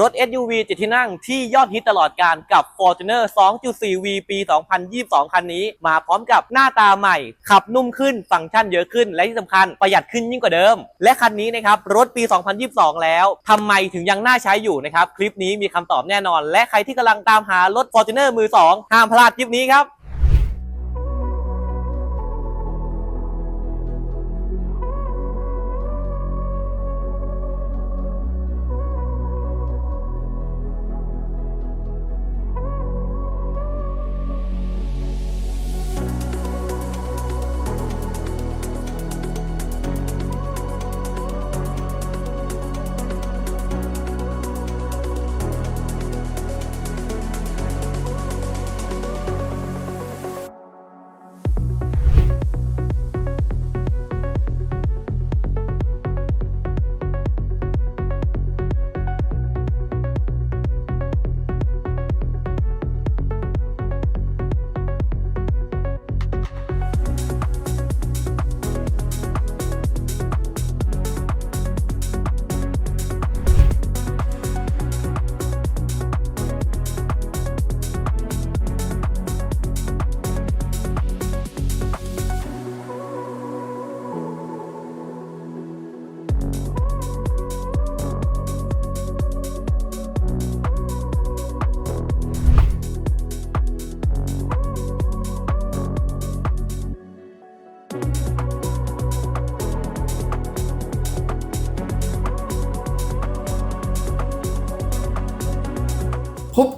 รถ SUV เจ็ดที่นั่งที่ยอดฮิตตลอดการกับ Fortuner 2.4V ปี 2022 คันนี้ มาพร้อมกับหน้าตาใหม่ ขับนุ่มขึ้นฟังก์ชันเยอะขึ้น และที่สำคัญประหยัดขึ้นยิ่งกว่าเดิม และคันนี้นะครับรถปี 2022 แล้วทำไมถึงยังน่าใช้อยู่นะครับ คลิปนี้มีคำตอบแน่นอน และใครที่กำลังตามหารถ Fortuner มือ 2 ห้ามพลาดคลิปนี้ครับ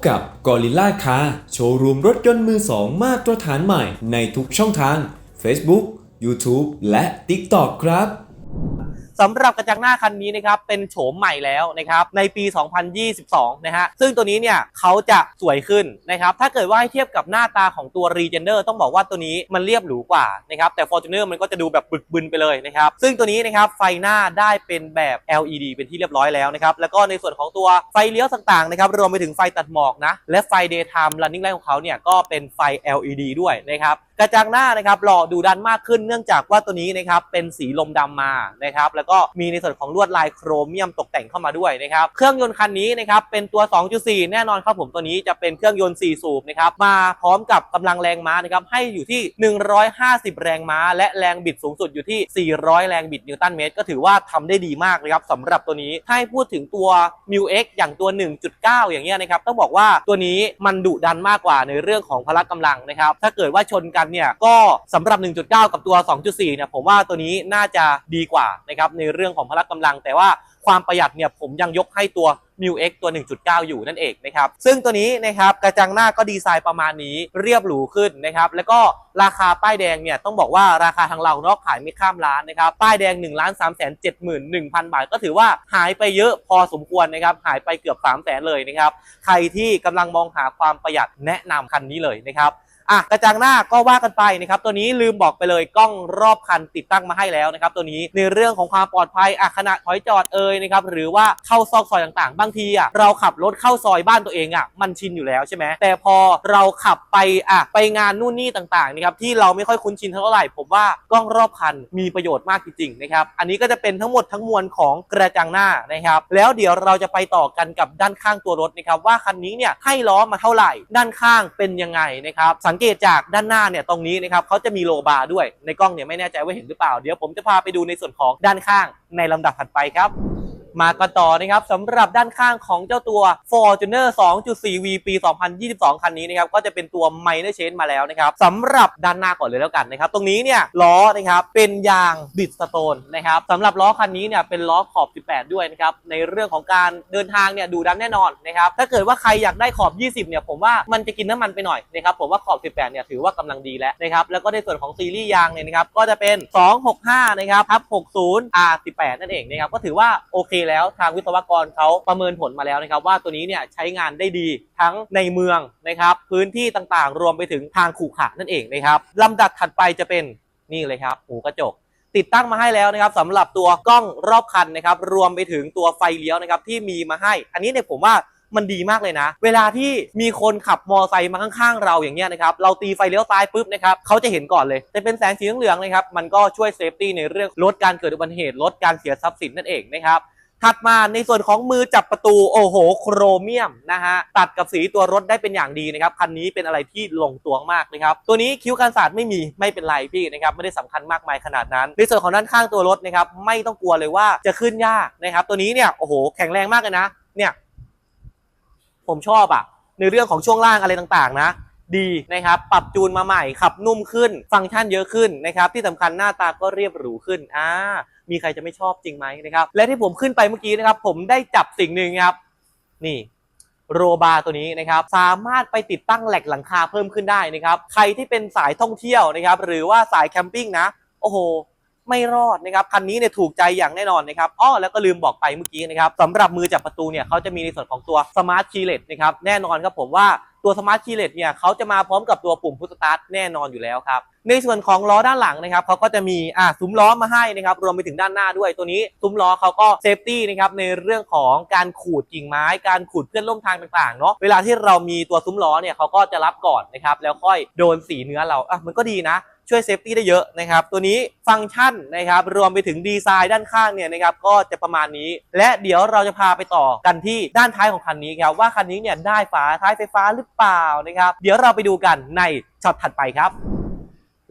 กับ Gorilla Car โชว์รูมรถยนต์มือสองมาตรฐานใหม่ในทุกช่องทาง Facebook YouTube และ TikTok ครับ สำหรับกระจังหน้าคันนี้นะครับเป็นโฉมใหม่แล้วนะครับในปี 2022 นะฮะซึ่งตัวนี้เนี่ยเขาจะสวยขึ้นนะครับถ้าเกิดว่าให้เทียบกับหน้าตาของตัว Regener ต้องบอกว่าตัวนี้มันเรียบหรูกว่านะครับแต่ Fortuner มันก็จะดูแบบบึกบึนไปเลยนะครับซึ่งตัวนี้นะครับไฟหน้าได้เป็นแบบ LED เป็นที่เรียบร้อยแล้วนะครับแล้วก็ในส่วนของตัวไฟเลี้ยวต่างๆนะครับรวมไปถึงไฟตัดหมอกนะและไฟ daytime running light ของเขาเนี่ยก็เป็นไฟ LED ด้วยนะครับ กระจังหน้านะครับหล่อดูดันมากขึ้นเนื่องจากว่าตัวนี้นะครับเป็นสีลมดำมานะครับแล้วก็มีในส่วนของลวดลายโครเมียมตกแต่งเข้ามาด้วยนะครับเครื่องยนต์คันนี้นะครับเป็นตัว 2.4 แน่นอนครับผมตัวนี้จะเป็นเครื่องยนต์ 4 สูบนะครับมาพร้อมกับกำลังแรงม้านะครับให้อยู่ที่ 150 แรงม้า และแรงบิดสูงสุดอยู่ที่ 400 แรงบิดนิวตันเมตร ก็ถือว่าทำได้ดีมากนะครับสำหรับตัวนี้ถ้าให้พูดถึงตัว m u X อย่างตัว 1.9 อย่างเงี้ยนะครับต้องบอกว่าตัวนี้มันดุดันมากกว่าในเรื่องของพละกำลังนะครับถ้าเกิดว่าชนกันเนี่ยก็สำหรับ 1.9 กับตัว 2.4 เนี่ยผมว่าตัวนี้น่าจะดีกว่านะครับในเรื่องของพละกำลัง แต่ว่าความประหยัดเนี่ยผมยังยกให้ตัว m u X ตัว 1.9 อยู่นั่นเองนะครับ ซึ่งตัวนี้นะครับกระจังหน้าก็ดีไซน์ประมาณนี้เรียบหรูขึ้นนะครับ แล้วก็ราคาป้ายแดงเนี่ยต้องบอกว่าราคาทางเรานอกขายไม่ข้ามล้านนะครับ ป้ายแดง1 3 7 1 0 0 0บาท ก็ถือว่าหายไปเยอะพอสมควรนะครับ หายไปเกือบ3 0 0แสนเลยนะครับ ใครที่กำลังมองหาความประหยัดแนะนำคันนี้เลยนะครับ อะกระจังหน้าก็ว่ากันไปนะครับตัวนี้ลืมบอกไปเลยกล้องรอบคันติดตั้งมาให้แล้วนะครับตัวนี้ในเรื่องของความปลอดภัยอะขณะถอยจอดเอ่ยนะครับหรือว่าเข้าซอกซอยต่างๆ บางทีอะเราขับรถเข้าซอยบ้านตัวเองอะมันชินอยู่แล้วใช่ไหมแต่พอเราขับไปอะไปงานนู่นนี่ต่างๆนะครับที่เราไม่ค่อยคุ้นชินเท่าไหร่ผมว่ากล้องรอบคันมีประโยชน์มากจริงๆนะครับอันนี้ก็จะเป็นทั้งหมดทั้งมวลของกระจังหน้านะครับแล้วเดี๋ยวเราจะไปต่อกันกับด้านข้างตัวรถนะครับว่าคันนี้เนี่ยให้ล้อมาเท่าไหร่ ด้านข้างเป็นยังไงนะครับสังเกตจากด้านหน้าเนี่ยตรงนี้นะครับเขาจะมีโลบาร์ด้วยในกล้องเนี่ยไม่แน่ใจว่าเห็นหรือเปล่าเดี๋ยวผมจะพาไปดูในส่วนของด้านข้างในลำดับถัดไปครับ มากันต่อนะครับสำหรับด้านข้างของเจ้าตัว Fortuner 2.4V ปี 2022 คันนี้นะครับก็จะเป็นตัว Minor Change มาแล้วนะครับสำหรับด้านหน้าก่อนเลยแล้วกันนะครับตรงนี้เนี่ยล้อนะครับเป็นยางบิดสโตนนะครับสำหรับล้อคันนี้เนี่ยเป็นล้อขอบ 18 ด้วยนะครับในเรื่องของการเดินทางเนี่ยดูดันแน่นอนนะครับถ้าเกิดว่าใครอยากได้ขอบ 20 เนี่ยผมว่ามันจะกินน้ำมันไปหน่อยนะครับผมว่าขอบ 18 เนี่ยถือว่ากำลังดีแล้วนะครับแล้วก็ในส่วนของซีรีส์ยางเนี่ยนะครับก็จะเป็น 265 นะครับทับ60 R18 นั่นเองนะครับก็ถือว่าโอเคแล้วทางวิศวกรเขาประเมินผลมาแล้วนะครับว่าตัวนี้เนี่ยใช้งานได้ดีทั้งในเมืองนะครับพื้นที่ต่างๆ รวมไปถึงทางขู่ขะนั่นเองนะครับลำดับถัดไปจะเป็นนี่เลยครับหูกระจกติดตั้งมาให้แล้วนะครับสำหรับตัวกล้องรอบคันนะครับรวมไปถึงตัวไฟเลี้ยวนะครับที่มีมาให้ อันนี้เนี่ยผมว่ามันดีมากเลยนะ เวลาที่มีคนขับมอไซค์มาข้างๆ เราอย่างเงี้ยนะครับ เราตีไฟเลี้ยวซ้ายปุ๊บนะครับเขาจะเห็นก่อนเลย จะเป็นแสงสีเหลืองๆนะครับ มันก็ช่วยเซฟตี้ในเรื่องลดการเกิดอุบัติเหตุลดการเสียทรัพย์สินนั่นเองนะครับ ถัดมาในส่วนของมือจับประตูโอ้โห โครเมียมนะฮะตัดกับสีตัวรถได้เป็นอย่างดีนะครับคันนี้เป็นอะไรที่ลงตัวมากนะครับตัวนี้คิ้วกันศาสตร์ไม่มีไม่เป็นไรพี่นะครับไม่ได้สำคัญมากมายขนาดนั้น ในส่วนของด้านข้างตัวรถนะครับไม่ต้องกลัวเลยว่าจะขึ้นยากนะครับตัวนี้เนี่ยโอ้โหแข็งแรงมากเลยนะเนี่ยผมชอบอะในเรื่องของช่วงล่างอะไรต่างๆ นะ ดีนะครับปรับจูนมาใหม่ขับนุ่มขึ้น ฟังก์ชันเยอะขึ้นนะครับที่สำคัญหน้าตาก็เรียบหรูขึ้นอ่ามีใครจะไม่ชอบจริงไหมนะครับและที่ผมขึ้นไปเมื่อกี้นะครับผมได้จับสิ่งหนึ่งครับนี่โรบาร์ตัวนี้นะครับสามารถไปติดตั้งแหลกหลังคาเพิ่มขึ้นได้นะครับใครที่เป็นสายท่องเที่ยวนะครับหรือว่าสายแคมปิ้งนะโอ้โหไม่รอดนะครับคันนี้เนี่ยถูกใจอย่างแน่นอนนะครับอ้อแล้วก็ลืมบอกไปเมื่อกี้นะครับสำหรับมือจับประตูเนี่ยเขาจะมีในส่วนของตัวสมาร์ทคีย์เลสนะครับแน่นอนครับผมว่า ตัวสมาร์ทคีเลสเนี่ยเขาจะมาพร้อมกับตัวปุ่มพุทสตาร์ทแน่นอนอยู่แล้วครับในส่วนของล้อด้านหลังนะครับเขาก็จะมีอ่าซุ้มล้อมาให้นะครับรวมไปถึงด้านหน้าด้วยตัวนี้ซุ้มล้อเขาก็เซฟตี้นะครับในเรื่องของการขูดกิ่งไม้ การขูดเพื่อนร่วมทางต่างๆเนาะเวลาที่เรามีตัวซุ้มล้อเนี่ยเขาก็จะรับก่อนนะครับแล้วค่อยโดนสีเนื้อเราอะมันก็ดีนะ ช่วยเซฟตี้ได้เยอะนะครับตัวนี้ฟังก์ชันนะครับรวมไปถึงดีไซน์ด้านข้างเนี่ยนะครับก็จะประมาณนี้ และเดี๋ยวเราจะพาไปต่อกันที่ด้านท้ายของคันนี้ครับว่าคันนี้เนี่ยได้ฝาท้ายไฟฟ้าหรือเปล่านะครับเดี๋ยวเราไปดูกันในช็อตถัดไปครับ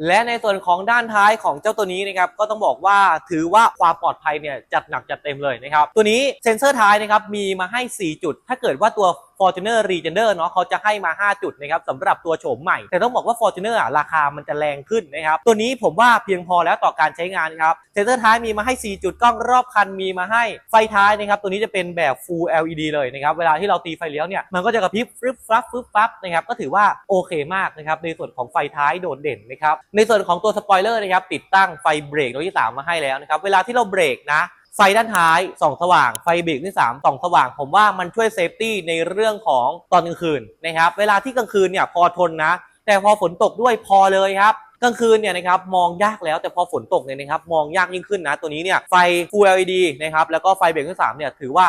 และในส่วนของด้านท้ายของเจ้าตัวนี้นะครับก็ต้องบอกว่าถือว่าความปลอดภัยเนี่ยจัดหนักจัดเต็มเลยนะครับตัวนี้เซ็นเซอร์ท้ายนะครับมีมาให้ 4 จุด ถ้าเกิดว่าตัว Fortuner Legender เนาะเขาจะให้มา 5 จุดนะครับสำหรับตัวโฉมใหม่ แต่ต้องบอกว่า Fortuner อะราคามันจะแรงขึ้นนะครับ ตัวนี้ผมว่าเพียงพอแล้วต่อการใช้งานครับเซ็นเซอร์ท้ายมีมาให้ 4 จุดกล้องรอบคันมีมาให้ไฟท้ายนะครับ ตัวนี้จะเป็นแบบ Full LED เลยนะครับ เวลาที่เราตีไฟเลี้ยวเนี่ยมันก็จะกระพริบฟึบฟับฟึบฟับนะครับก็ถือว่าโอเคมากนะครับในส่วนของไฟท้ายโดดเด่นนะครับในส่วนของตัวสปอยเลอร์นะครับติดตั้งไฟเบรกตัวที่3มาให้แล้วนะครับเวลาที่เราเบรกนะ ไฟด้านท้ายส่องสว่าง ไฟเบรกที่3ส่องสว่าง ผมว่ามันช่วยเซฟตี้ในเรื่องของตอนกลางคืนนะครับ เวลาที่กลางคืนเนี่ยพอทนนะ แต่พอฝนตกด้วยพอเลยครับกลางคืนเนี่ยนะครับมองยากแล้วแต่พอฝนตกเนี่ยนะครับมองยากยิ่งขึ้นนะ ตัวนี้เนี่ยไฟ Full LED นะครับแล้วก็ไฟเบรกที่3เนี่ยถือว่า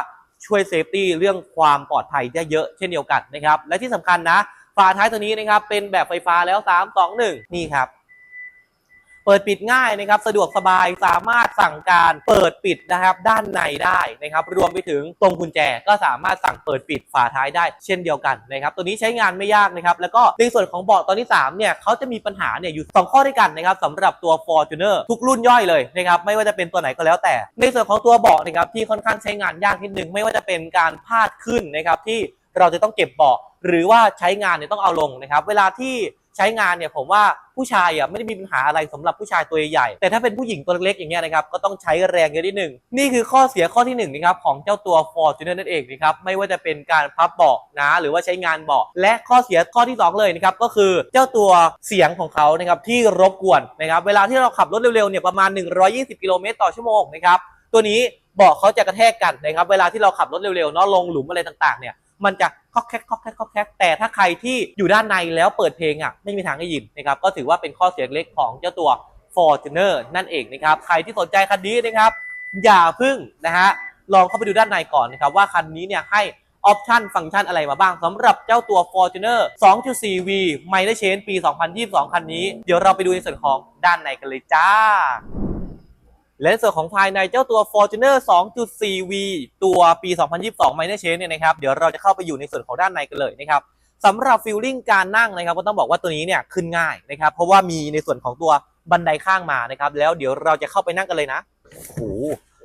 ช่วยเซฟตี้เรื่องความปลอดภัยได้เยอะเช่นเดียวกันนะครับและที่สำคัญนะฝาท้ายตัวนี้นะครับเป็นแบบไฟฟ้าแล้ว 3 2 1 นี่ครับ ปิดปิดง่ายนะครับ สะดวกสบายสามารถสั่งการเปิดปิดนะครับ ด้านในได้นะครับ รวมไปถึงตรงกุญแจก็สามารถสั่งเปิดปิดฝาท้ายได้เช่นเดียวกันนะครับ ตัวนี้ใช้งานไม่ยากนะครับ แล้วก็ในส่วนของเบาะตอนที่3เนี่ยเขาจะมีปัญหาเนี่ยอยู่ 2 ข้อด้วยกันนะครับสำหรับตัว Fortuner ทุกรุ่นย่อยเลยนะครับ ไม่ว่าจะเป็นตัวไหนก็แล้วแต่ ในส่วนของตัวเบาะนะครับที่ค่อนข้างใช้งานยากนิดนึงไม่ว่าจะเป็นการพาดขึ้นนะครับที่เราจะต้องเก็บเบาะหรือว่าใช้งานเนี่ยต้องเอาลงนะครับ เวลาที่ ช้งานเนี่ยผมว่าผู้ชายอะไม่ได้มีปัญหาอะไรสำหรับผู้ชายตัวใหญ่ แต่ถ้าเป็นผู้หญิงตัวเล็กๆอย่างเงี้ยนะครับก็ต้องใช้แรงเยอะนิดหนึ่งนี่คือข้อเสียข้อที่หนึ่งนะครับของเจ้าตัว Fortuner นั่นเองนะครับไม่ว่าจะเป็นการพับเบาะนะหรือว่าใช้งานเบาะและข้อเสียข้อที่สองเลยนะครับก็คือเจ้าตัวเสียงของเขานะครับที่รบกวนนะครับเวลาที่เราขับรถเร็วๆเนี่ยประมาณ 120 กิโลเมตรต่อชั่วโมงนะครับตัวนี้เบาะเขาจะกระแทกกันนะครับเวลาที่เราขับรถเร็วๆเนาะลงหลุมอะไรต่างๆเนี่ย มันจะคอกแคกคอกแคกคอกแคกแต่ถ้าใครที่อยู่ด้านในแล้วเปิดเพลงอะไม่มีทางได้ยินนะครับก็ถือว่าเป็นข้อเสียเล็กของเจ้าตัว Fortuner นั่นเองนะครับใครที่สนใจคันนี้นะครับอย่าพึ่งนะฮะลองเข้าไปดูด้านในก่อนนะครับว่าคันนี้เนี่ยให้ออปชันฟังก์ชันอะไรมาบ้างสำหรับเจ้าตัว Fortuner 2.4V ไม่ได้เชนปี 2022 คันนี้ เดี๋ยวเราไปดูในส่วนของด้านในกันเลยจ้า และในส่วนของภายในเจ้าตัว Fortuner 2.4V ตัวปี 2022 Minor Change เนี่ยนะครับ เดี๋ยวเราจะเข้าไปอยู่ในส่วนของด้านในกันเลยนะครับสำหรับฟิลลิ่งการนั่งนะครับก็ต้องบอกว่าตัวนี้เนี่ยขึ้นง่ายนะครับ เพราะว่ามีในส่วนของตัวบันไดข้างมานะครับ แล้วเดี๋ยวเราจะเข้าไปนั่งกันเลยนะโอ้โห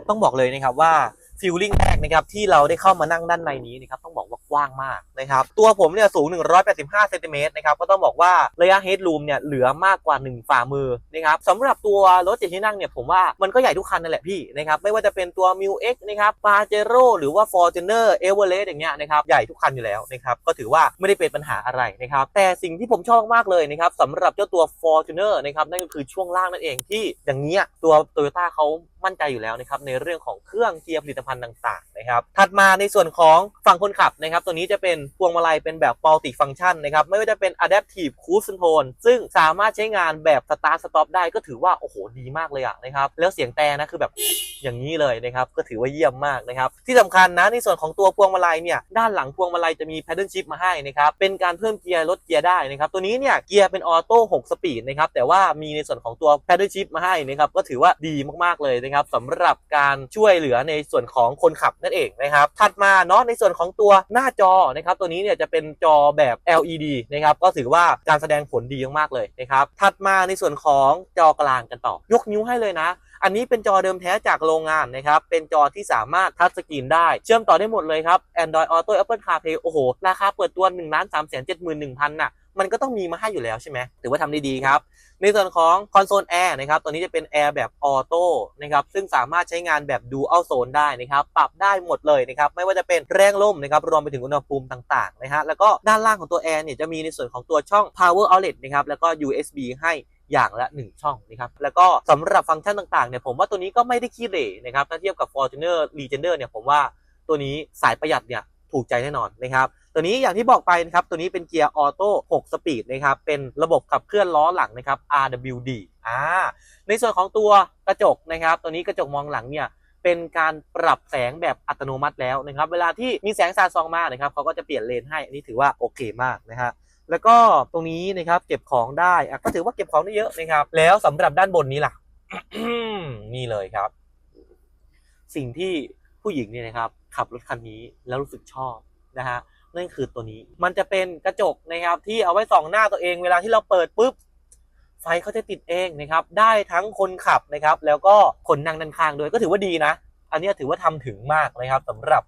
ต้องบอกเลยนะครับว่าฟิลลิ่งแรกนะครับที่เราได้เข้ามานั่งด้านในนี้นะครับต้องบอกว่าก ว้างมากนะครับ ตัวผมเนี่ยสูง 185เซนติเมตรนะครับก็ต้องบอกว่าระยะเฮดรูมเนี่ยเหลือมากกว่า 1 ฝ่ามือนะครับสำหรับตัวรถเจ็ดที่นั่งเนี่ยผมว่ามันก็ใหญ่ทุกคันนั่นแหละพี่นะครับไม่ว่าจะเป็นตัว m ิ X นะครับ p a j e r o หรือว่า Fortuner Everest อย่างเงี้ยนะครับใหญ่ทุกคันอยู่แล้วนะครับก็ถือว่าไม่ได้เป็นปัญหาอะไรนะครับแต่สิ่งที่ผมชอบมากเลยนะครับสำหรับเจ้าตัว Fortuner นะครับนั่นก็คือช่วงล่างนั่นเองที่อย่างเงี้ยตัว Toyota เขามั่นใจอยู่แล้วนะครับในเรื่องของเครื่องเกียร์ผลิตภัณฑ์ต่างๆนะครับถัดมาในส่วนของฝั่งคนขับนะครับตัวนี้จะเป็นพวงมาลัยเป็นแบบ multi function นะครับ ไม่ว่าจะเป็น adaptive cruise control ซึ่งสามารถใช้งานแบบ start stop ได้ก็ถือว่า โอ้โห ดีมากเลยอะนะครับ แล้วเสียงแต่นะคือแบบอย่างนี้เลยนะครับ ก็ถือว่าเยี่ยมมากนะครับ ที่สำคัญนะในส่วนของตัวพวงมาลัยเนี่ย ด้านหลังพวงมาลัยจะมี paddle shift มาให้นะครับ เป็นการเพิ่มเกียร์ลดเกียร์ได้นะครับ ตัวนี้เนี่ยเกียร์เป็นออโต้6สปีดนะครับ แต่ว่ามีในส่วนของตัว paddle shift มาให้นะครับ ก็ถือว่าดีมากๆเลยนะครับสำหรับการช่วยเหลือในส่วนของคนขับนั่นเองนะครับ ถัดมาเนาะในส่วนของตัวหน้าจอนะครับตัวนี้เนี่ยจะเป็นจอแบบ LED นะครับก็ถือว่าการแสดงผลดีมากๆเลยนะครับถัดมาในส่วนของจอกลางกันต่อ ยกนิ้วให้เลยนะ อันนี้เป็นจอเดิมแท้จากโรงงานนะครับเป็นจอที่สามารถทัชสกรีนได้ เชื่อมต่อได้หมดเลยครับ Android Auto Apple CarPlay โอ้โห ราคาเปิดตัว1 3 7 1 0 0 0น่ะ มันก็ต้องมีมาให้อยู่แล้วใช่ไหมถือว่าทำได้ดีครับ ในส่วนของคอนโซลแอร์นะครับตัวนี้จะเป็นแอร์แบบออโต้นะครับซึ่งสามารถใช้งานแบบ Dual Zone ได้นะครับ ปรับได้หมดเลยนะครับ ไม่ว่าจะเป็นแรงลมนะครับรวมไปถึงอุณหภูมิต่างๆนะฮะแล้วก็ด้านล่างของตัวแอร์เนี่ยจะมีในส่วนของตัวช่อง Power Outlet นะครับแล้วก็ USB ให้อย่างละ 1 ช่องนะครับ แล้วก็สำหรับฟังก์ชันต่างๆเนี่ยผมว่าตัวนี้ก็ไม่ได้ขี้เหร่นะครับถ้าเทียบกับ Fortuner Legender เนี่ยผมว่าตัวนี้สายประหยัดเนี่ยถูกใจแน่นอนนะครับ ตัวนี้อย่างที่บอกไปนะครับตัวนี้เป็นเกียร์ออโต้6สปีดนะครับเป็นระบบขับเคลื่อนล้อหลังนะครับ RWD อ่าในส่วนของตัวกระจกนะครับตัวนี้กระจกมองหลังเนี่ยเป็นการปรับแสงแบบอัตโนมัติแล้วนะครับ เวลาที่มีแสงสาดส่องมานะครับเขาก็จะเปลี่ยนเลนให้อันนี้ถือว่าโอเคมากนะฮะแล้วก็ตรงนี้นะครับเก็บของได้ก็ถือว่าเก็บของได้เยอะนะครับ แล้วสำหรับด้านบนนี้ล่ะนี่เลยครับ สิ่งที่ผู้หญิงเนี่ยนะครับ ขับรถคันนี้แล้วรู้สึกชอบนะฮะ นั่นคือตัวนี้ มันจะเป็นกระจกนะครับที่เอาไว้ส่องหน้าตัวเองเวลาที่เราเปิดปุ๊บไฟเขาจะติดเองนะครับ ได้ทั้งคนขับนะครับ แล้วก็คนนั่งด้านข้างด้วยก็ถือว่าดีนะ อันนี้ถือว่าทำถึงมากนะครับสำหรับ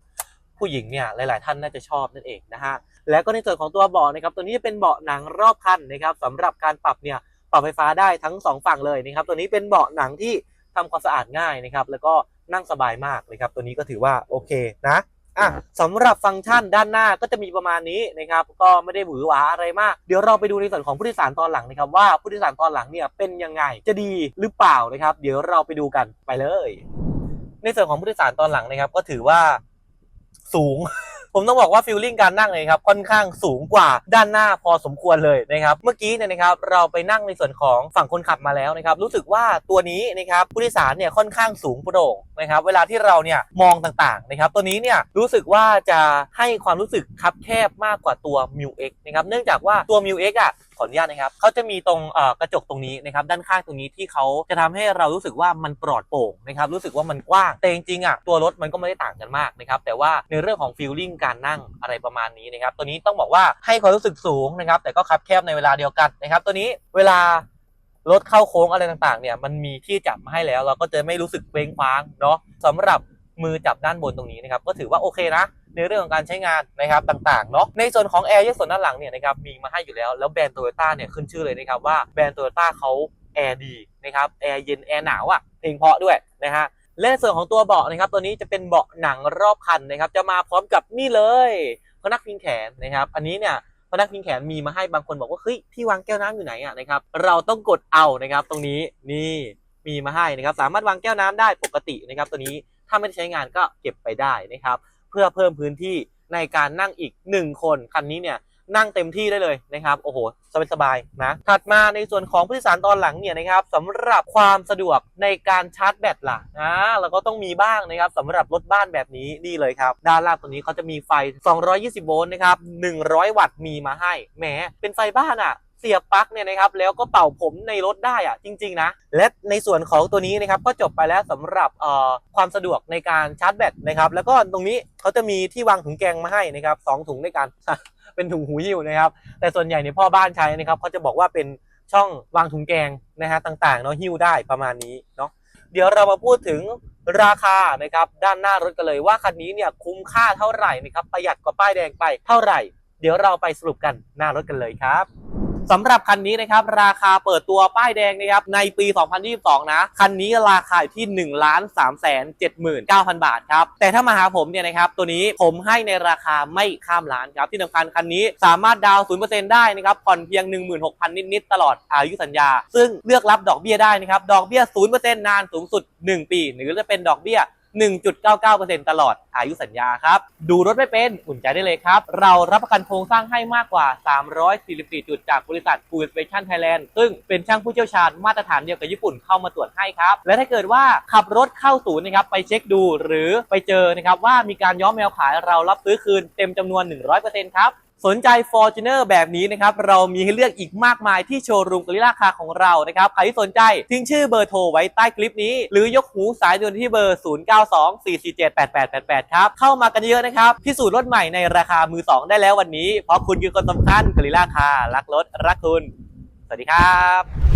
ผู้หญิงเนี่ยหลาย ๆ ท่านน่าจะชอบนั่นเองนะฮะแล้วก็ในส่วนของตัวเบาะนะครับ ตัวนี้จะเป็นเบาะหนังรอบคันนะครับสำหรับการปรับเนี่ยปรับไฟฟ้าได้ทั้งสองฝั่งเลยนะครับ ตัวนี้เป็นเบาะหนังที่ทำความสะอาดง่ายนะครับ แล้วก็นั่งสบายมากนะครับ ตัวนี้ก็ถือว่าโอเคนะ อะสำหรับฟังก์ชันด้านหน้าก็จะมีประมาณนี้นะครับ ก็ไม่ได้หวือหวาอะไรมาก เดี๋ยวเราไปดูในส่วนของผู้โดยสารตอนหลังนะครับว่าผู้โดยสารตอนหลังเนี่ยเป็นยังไงจะดีหรือเปล่านะครับ เดี๋ยวเราไปดูกันไปเลย ในส่วนของผู้โดยสารตอนหลังนะครับ ก็ถือว่าสูง ผมต้องบอกว่าฟิลลิ่งการนั่งเลยครับค่อนข้างสูงกว่าด้านหน้าพอสมควรเลยนะครับเมื่อกี้เนี่ยนะครับเราไปนั่งในส่วนของฝั่งคนขับมาแล้วนะครับรู้สึกว่าตัวนี้นะครับผู้โดยสารเนี่ยค่อนข้างสูงโปร่งนะครับเวลาที่เราเนี่ยมองต่างๆนะครับตัวนี้เนี่ยรู้สึกว่าจะให้ความรู้สึกคับแคบมากกว่าตัว m ิ X นะครับเนื่องจากว่าตัว m ิ X อะ ขออนุญาตนะครับเขาจะมีตรงกระจกตรงนี้นะครับด้านข้างตรงนี้ที่เขาจะทำให้เรารู้สึกว่ามันปลอดโปร่งนะครับรู้สึกว่ามันกว้างแต่จริงๆอะตัวรถมันก็ไม่ได้ต่างกันมากนะครับแต่ว่าในเรื่องของฟีลลิ่งการนั่งอะไรประมาณนี้นะครับตัวนี้ต้องบอกว่าให้ความรู้สึกสูงนะครับแต่ก็คับแคบในเวลาเดียวกันนะครับตัวนี้เวลารถเข้าโค้งอะไรต่างๆเนี่ยมันมีที่จับมาให้แล้ว เราก็จะไม่รู้สึกเว้งคว้างเนาะสำหรับมือจับด้านบนตรงนี้นะครับก็ถือว่าโอเคนะ ในเรื่องของการใช้งานนะครับต่างๆเนาะในส่วนของแอร์แยกส่วนด้านหลังเนี่ยนะครับมีมาให้อยู่แล้ว แล้วแบรนด์โตโยต้าเนี่ยขึ้นชื่อเลยนะครับว่าแบรนด์โตโยต้าเขาแอร์ดีนะครับแอร์เย็นแอร์หนาวอะ่ะเพลงเพาะด้วยนะฮะและในส่วนของตัวเบาะนะครับตัวนี้จะเป็นเบาะหนังรอบคันนะครับจะมาพร้อมกับนี่เลยพนักพิงแขนนะครับอันนี้เนี่ยพนักพิงแขนมีมาให้บางคนบอกว่าเฮ้ยที่วางแก้วน้ำอยู่ไหนอะนะครับเราต้องกดเอานะครับตรงนี้นี่มีมาให้นะครับสามารถวางแก้วน้ำได้ปกตินะครับตัวนี้ถ้าไม่ได้ใช้งานก็เก็บไปได้นะครับ เพื่อเพิ่มพื้นที่ในการนั่งอีก 1 คนคันนี้เนี่ยนั่งเต็มที่ได้เลยนะครับโอ้โหสบายๆนะถัดมาในส่วนของผู้โดยสารตอนหลังเนี่ยนะครับสำหรับความสะดวกในการชาร์จแบตล่ะนะเราก็ต้องมีบ้างนะครับสำหรับรถบ้านแบบนี้นี่เลยครับ ด้านล่างตัวนี้เขาจะมีไฟ 220 โวลต์นะครับ 100 วัตต์มีมาให้แหมเป็นไฟบ้านอะ เสียบปลั๊กเนี่ยนะครับแล้วก็เป่าผมในรถได้อะจริง ๆ นะ และในส่วนของตัวนี้นะครับก็จบไปแล้วสำหรับเอ่อความสะดวกในการชาร์จแบตนะครับแล้วก็ตรงนี้เขาจะมีที่วางถุงแกงมาให้นะครับสองถุงด้วยกันเป็นถุงหูหิ้วนะครับ แต่ส่วนใหญ่ในยพ่อบ้านใช้นะครับเขาจะบอกว่าเป็นช่องวางถุงแกงนะฮะต่างๆเนาะหิ้วได้ประมาณนี้เนาะเดี๋ยวเรามาพูดถึงราคานะครับด้านหน้ารถกันเลยว่าคันนี้เนี่ยคุ้มค่าเท่าไหร่นะครับประหยัดกว่าป้ายแดงไปเท่าไหร่ เดี๋ยวเราไปสรุปกันหน้ารถกันเลยครับ สำหรับคันนี้นะครับราคาเปิดตัวป้ายแดงนะครับในปี 2022 นะ คันนี้ราคาอยู่ที่ 1 3 7 9 0 0 0 บาทครับ แต่ถ้ามาหาผมเนี่ยนะครับตัวนี้ผมให้ในราคาไม่ข้ามล้านครับ ที่สำคัญคันนี้สามารถดาวน์0%ได้นะครับผ่อนเพียง 16,000 นิด ๆ ตลอดอายุสัญญา ซึ่งเลือกรับดอกเบี้ยได้นะครับดอกเบี้ย0%นานสูงสุด 1 ปี หรือจะเป็นดอกเบี้ย 1.99%ตลอดอายุสัญญาครับ ดูรถไม่เป็นอุ่นใจได้เลยครับ เรารับประกันโครงสร้างให้มากกว่า 344 จุดจากบริษัท Full Inspection Thailand ซึ่งเป็นช่างผู้เชี่ยวชาญมาตรฐานเดียวกับญี่ปุ่นเข้ามาตรวจให้ครับ และถ้าเกิดว่าขับรถเข้าศูนย์นะครับไปเช็คดูหรือไปเจอนะครับว่ามีการย้อมแมวขายเรารับซื้อคืนเต็มจำนวน 100%ครับ สนใจ Fortuner แบบนี้นะครับ เรามีให้เลือกอีกมากมายที่โชว์รูมกลิล่าคาของเรานะครับ ใครที่สนใจ ทิ้งชื่อเบอร์โทรไว้ใต้คลิปนี้ หรือยกหูสายด่วนที่เบอร์ 0924478888 ครับ เข้ามากันเยอะนะครับ พิสูจน์รถใหม่ในราคามือ 2 ได้แล้ววันนี้ เพราะคุณคือคนสำคัญกลิล่าคารักรถ รักคุณ สวัสดีครับ